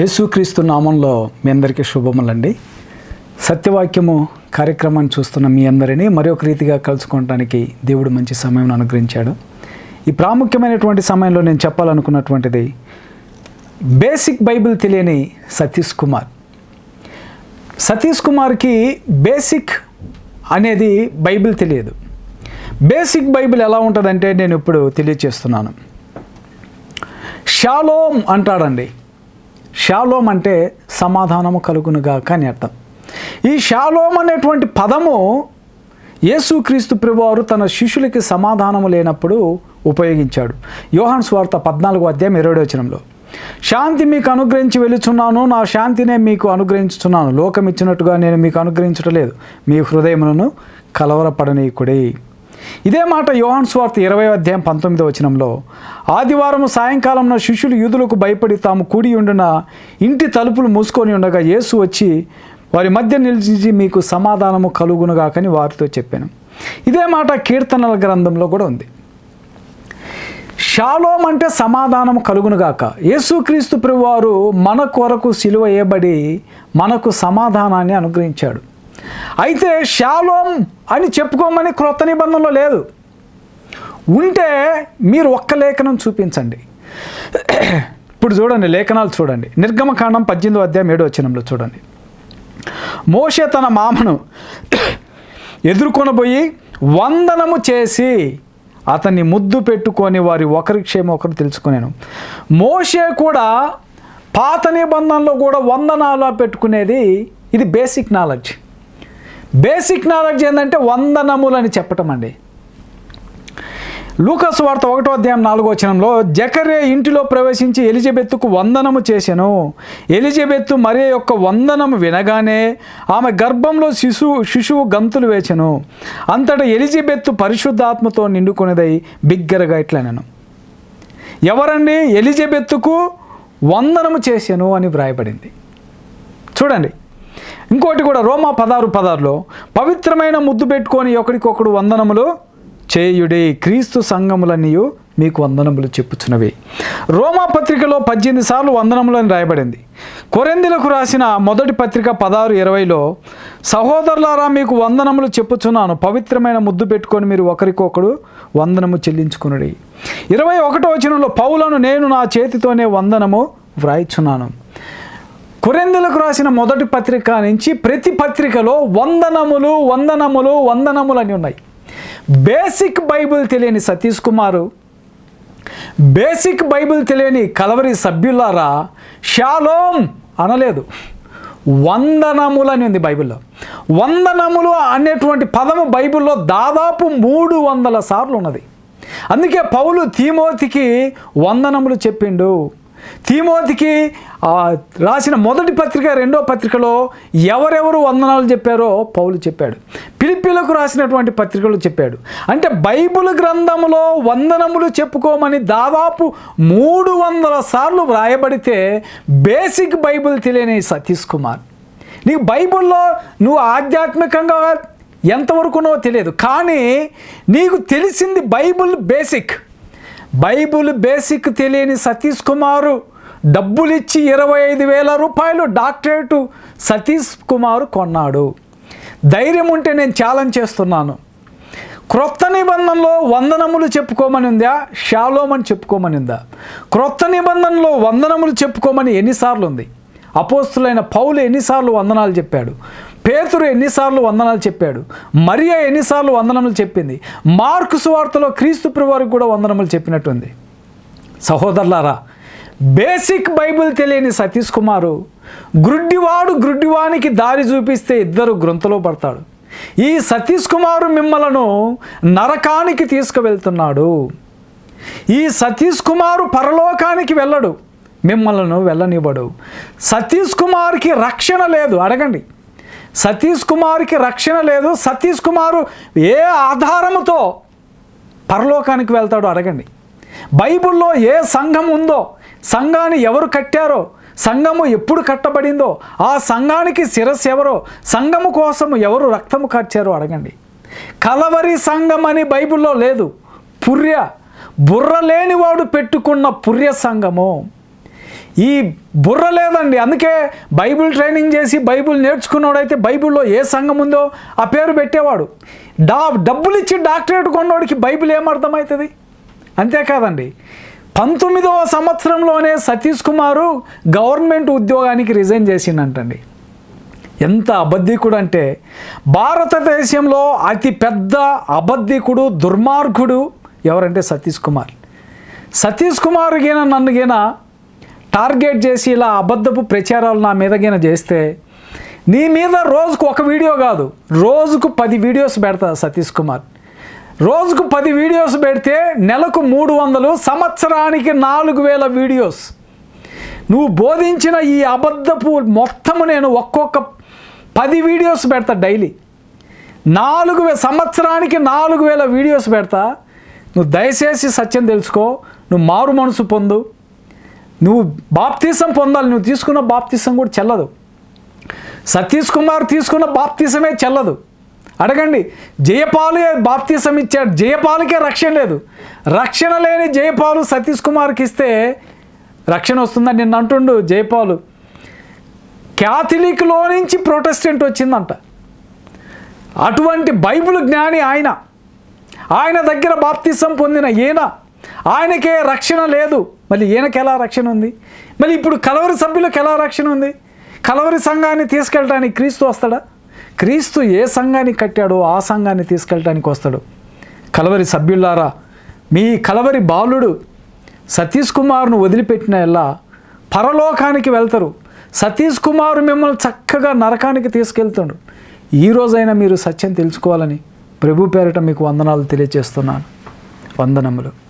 యేసుక్రీస్తు నామంలో మీ అందరికీ శుభములండి. సత్యవాక్యము కార్యక్రమాన్ని చూస్తున్న మీ అందరినీ మరొక రీతిగా కలుసుకోవడానికి దేవుడు మంచి సమయం అనుగ్రహించాడు. ఈ ప్రాముఖ్యమైనటువంటి సమయంలో నేను చెప్పాలనుకున్నటువంటిది బేసిక్ బైబిల్ తెలియని సతీష్ కుమార్. సతీష్ కుమార్కి బేసిక్ అనేది బైబిల్ తెలియదు. బేసిక్ బైబిల్ ఎలా ఉంటుందంటే నేను ఇప్పుడు తెలియచేస్తున్నాను. షాలోమ్ అంటాడండి. షాలోమ్ అంటే సమాధానము కలుగునుగాక అని అర్థం. ఈ షాలోమ్ అనేటువంటి పదము యేసుక్రీస్తు ప్రభువారు తన శిష్యులకి సమాధానము లేనప్పుడు ఉపయోగించాడు. యోహాన్ స్వార్త పద్నాలుగో అధ్యాయం ఇరవై వచనంలో. శాంతి మీకు అనుగ్రహించి వెలుచున్నాను నా శాంతినే మీకు అనుగ్రహించుతున్నాను లోకం ఇచ్చినట్టుగా నేను మీకు అనుగ్రహించటలేదు. మీ హృదయములను కలవరపడనీకుడి ఇదే మాట యోహాన్ స్వార్త ఇరవై అధ్యాయం పంతొమ్మిదో వచనంలో ఆదివారం సాయంకాలం శిష్యులు యూదులకు భయపడి తాము కూడి ఉండిన ఇంటి తలుపులు మూసుకొని ఉండగా యేసు వచ్చి వారి మధ్య నిలిచి మీకు సమాధానము కలుగునుగాకని వారితో చెప్పాను. ఇదే మాట కీర్తనల గ్రంథంలో కూడా ఉంది. షాలోం అంటే సమాధానం కలుగునుగాక. యేసుక్రీస్తు ప్రభువారు మన కొరకు సిలువ వేయబడి మనకు సమాధానాన్ని అనుగ్రహించాడు. అయితే షాలోం అని చెప్పుకోమని క్రొత్త నిబంధనలో లేదు. ఉంటే మీరు ఒక్క లేఖనం చూపించండి. ఇప్పుడు చూడండి లేఖనాలు చూడండి. నిర్గమకాండం పద్దెనిమిది అధ్యాయం ఏడో వచనంలో చూడండి. మోషే తన మామను ఎదుర్కొనబోయి వందనము చేసి అతన్ని ముద్దు పెట్టుకొని వారి ఒకరి క్షేమం ఒకరు తెలుసుకునేను. మోషే కూడా పాత నిబంధనలో కూడా వందనాలు పెట్టుకునేది ఇది బేసిక్ నాలెడ్జ్ బేసిక్ నాలెడ్జ్ ఏంటంటే వందనములు అని చెప్పటం అండి. లూకస్ వార్త ఒకటో అధ్యాయం నాలుగో వచనంలో జకరే ఇంటిలో ప్రవేశించి ఎలిజబెత్తుకు వందనము చేశాను ఎలిజబెత్తు మరే యొక్క వందనము వినగానే ఆమె గర్భంలో శిశువు శిశువు గంతులు వేచెను. అంతటా ఎలిజబెత్తు పరిశుద్ధాత్మతో నిండుకునేదై బిగ్గరగా ఇట్లనను. ఎవరండి? ఎలిజబెత్తుకు వందనము చేశాను అని వ్రాయబడింది. చూడండి. ఇంకోటి కూడా రోమా పదారు పదార్లో పవిత్రమైన ముద్దు పెట్టుకొని ఒకరికొకడు వందనములు చేయుడి క్రీస్తు సంఘములన్నీయు మీకు వందనములు చెప్పుచున్నవి. రోమా పత్రికలో పద్దెనిమిది సార్లు వందనములు అని రాయబడింది. కొరెందులకు రాసిన మొదటి పత్రిక పదహారు ఇరవైలో సహోదరులారా మీకు వందనములు చెప్పుచున్నాను. పవిత్రమైన ముద్దు పెట్టుకొని మీరు ఒకరికొకడు వందనము చెల్లించుకునుడి. ఇరవై ఒకటో వచనంలో పౌలను నేను నా చేతితోనే వందనము వ్రాయిచున్నాను. కొరెందులకు రాసిన మొదటి పత్రిక నుంచి ప్రతి పత్రికలో వందనములు వందనములు వందనములు అని ఉన్నాయి. బేసిక్ బైబిల్ తెలియని సతీష్ కుమారు బేసిక్ బైబిల్ తెలియని కలవరి సభ్యులారా షాలోం అనలేదు. వందనములు అని ఉంది బైబిల్లో. వందనములు అనేటువంటి పదము బైబిల్లో దాదాపు మూడు వందల సార్లు ఉన్నది. అందుకే పౌలు తీమోతికి వందనములు చెప్పిండు. తీమోతికి రాసిన మొదటి పత్రిక రెండో పత్రికలో ఎవరెవరు వందనాలు చెప్పారో పౌలు చెప్పాడు. పిలిపిలకు రాసినటువంటి పత్రికలు చెప్పాడు. అంటే బైబిల్ గ్రంథములో వందనములు చెప్పుకోమని దాదాపు మూడు వందల సార్లు వ్రాయబడితే బేసిక్ బైబిల్ తెలియని సతీష్ కుమార్. నీకు బైబిల్లో నువ్వు ఆధ్యాత్మికంగా ఎంతవరకునో తెలియదు. కానీ నీకు తెలిసింది బైబిల్ బేసిక్. బైబుల్ బేసిక్ తెలియని సతీష్ కుమారు డబ్బులిచ్చి ఇరవై ఐదు వేల రూపాయలు డాక్టరేటు సతీష్ కుమారు కొన్నాడు. ధైర్యం ఉంటే నేను ఛాలెంజ్ చేస్తున్నాను. క్రొత్త నిబంధనలో వందనములు చెప్పుకోమని ఉందా షాలోమని చెప్పుకోమని ఉందా క్రొత్త నిబంధనలో వందనములు చెప్పుకోమని ఎన్నిసార్లు ఉంది అపోస్తులైన పౌలు ఎన్నిసార్లు వందనాలు చెప్పాడు? పేతురు ఎన్నిసార్లు వందనాలు చెప్పాడు. మరియా ఎన్నిసార్లు వందనములు చెప్పింది. మార్కు సువార్తలో క్రీస్తు వారికి కూడా వందనములు చెప్పినట్టుంది. సహోదరులారా బేసిక్ బైబిల్ తెలియని సతీష్ కుమారు గ్రుడ్డివాడు గ్రుడ్డివానికి దారి చూపిస్తే ఇద్దరు గ్రంథలో పడతాడు. ఈ సతీష్ కుమారు మిమ్మలను నరకానికి తీసుకువెళ్తున్నాడు. ఈ సతీష్ కుమారు పరలోకానికి వెళ్ళడు. మిమ్మలను వెళ్ళనివ్వడు. సతీష్ కుమార్కి రక్షణ లేదు. అడగండి. సతీష్ కుమార్కి రక్షణ లేదు. సతీష్ కుమారు ఏ ఆధారముతో పరలోకానికి వెళ్తాడో అడగండి. బైబిల్లో ఏ సంఘం ఉందో సంఘాన్ని ఎవరు కట్టారో సంఘము ఎప్పుడు కట్టబడిందో ఆ సంఘానికి శిరస్సు ఎవరో సంఘము కోసం ఎవరు రక్తము కార్చారో అడగండి. కలవరి సంఘం అని బైబిల్లో లేదు. పుర్య బుర్ర లేనివాడు పెట్టుకున్న పుర్య సంఘము. ఈ బుర్ర లేదండి. అందుకే బైబిల్ ట్రైనింగ్ చేసి బైబిల్ నేర్చుకున్నవాడైతే బైబిల్లో ఏ సంఘం ఉందో ఆ పేరు పెట్టేవాడు. డా డబ్బులు ఇచ్చి డాక్టరేట్ కొన్నవాడికి బైబిల్ ఏమర్థమవుతుంది అంతేకాదండి పంతొమ్మిదవ సంవత్సరంలోనే సతీష్ కుమారు గవర్నమెంట్ ఉద్యోగానికి రిజైన్ చేసిండంటండి. ఎంత అబద్ధికుడు అంటే భారతదేశంలో అతి పెద్ద అబద్ధికుడు దుర్మార్గుడు ఎవరంటే సతీష్ కుమార్. సతీష్ కుమార్ గిన నన్ను గిన టార్గెట్ చేసి ఇలా అబద్ధపు ప్రచారాలు నా మీదగిన చేస్తే నీ మీద రోజుకు ఒక వీడియో కాదు రోజుకు పది వీడియోస్ పెడతా సతీష్ కుమార్. రోజుకు పది వీడియోస్ పెడితే నెలకు మూడు వందలు సంవత్సరానికి నాలుగు వేల వీడియోస్. నువ్వు బోధించిన ఈ అబద్ధపు మొత్తము నేను ఒక్కొక్క పది వీడియోస్ పెడతా డైలీ. నాలుగు సంవత్సరానికి నాలుగు వేల వీడియోస్ పెడతా. నువ్వు దయచేసి సత్యం తెలుసుకో నువ్వు మారు మనసు పొందు. నువ్వు బాప్తీసం పొందాలి. నువ్వు తీసుకున్న బాప్తీసం కూడా చెల్లదు. సతీష్ కుమార్ తీసుకున్న బాప్తీసమే చెల్లదు. అడగండి జయపాలు బాప్తీసం ఇచ్చాడు? జయపాలకే రక్షణ లేదు. రక్షణ లేని జయపాలు సతీష్ కుమార్కి ఇస్తే రక్షణ వస్తుందని నిన్న అంటుండు జయపాలు. క్యాథలిక్లో నుంచి ప్రొటెస్టెంట్ వచ్చిందంట. అటువంటి బైబిల్ జ్ఞాని ఆయన. ఆయన దగ్గర బాప్తీసం పొందిన ఈయన. ఆయనకే రక్షణ లేదు. మళ్ళీ ఈయనకి ఎలా రక్షణ ఉంది? మళ్ళీ ఇప్పుడు కలవరి సభ్యులకు ఎలా రక్షణ ఉంది? కలవరి సంఘాన్ని తీసుకెళ్ళడానికి క్రీస్తు వస్తాడా? క్రీస్తు ఏ సంఘాన్ని కట్టాడో ఆ సంఘాన్ని తీసుకెళ్ళడానికి వస్తాడు. కలవరి సభ్యులారా మీ కలవరి బాలుడు సతీష్ కుమార్ను వదిలిపెట్టిన ఎలా పరలోకానికి వెళ్తారు. సతీష్ కుమార్ మిమ్మల్ని చక్కగా నరకానికి తీసుకెళ్తాడు. ఈ మీరు సత్యం తెలుసుకోవాలని ప్రభు పేరిట మీకు వందనాలు తెలియజేస్తున్నాను. వందనములు.